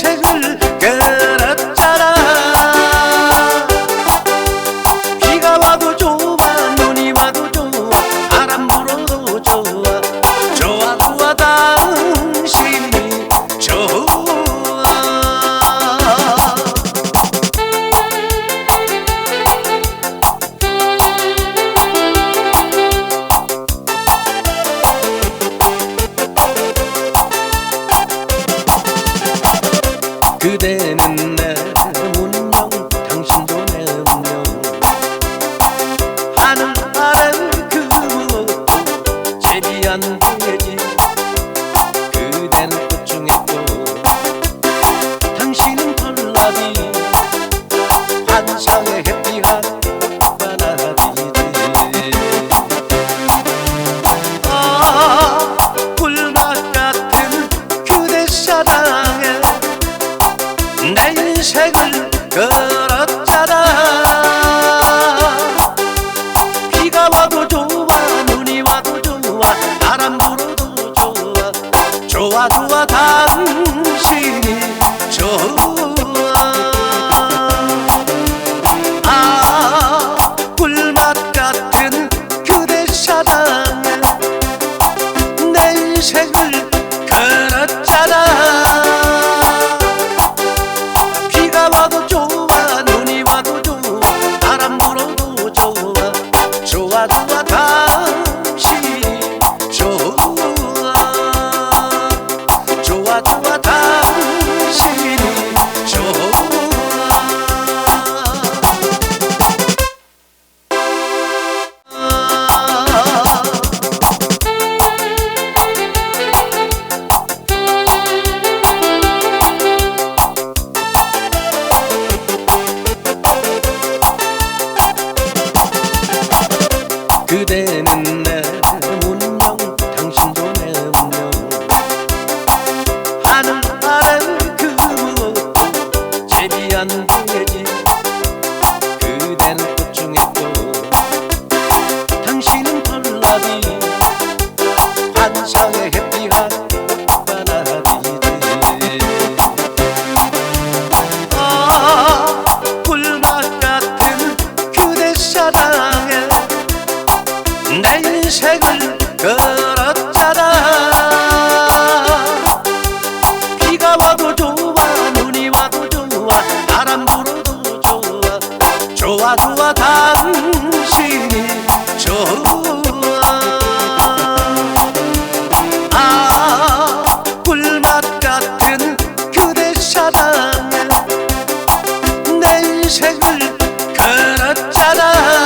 生日歌 나는 아는 그무엇 제비한 동해지 그댄 꽃 중에 또 당신은 펄라비 환상의 햇빛한 바라비지 아 불맛 같은 그대 사랑에 내 인생을 걸었지. 당신이 좋아. 아 꿀맛 같은 그대 사랑에 내 인생을 together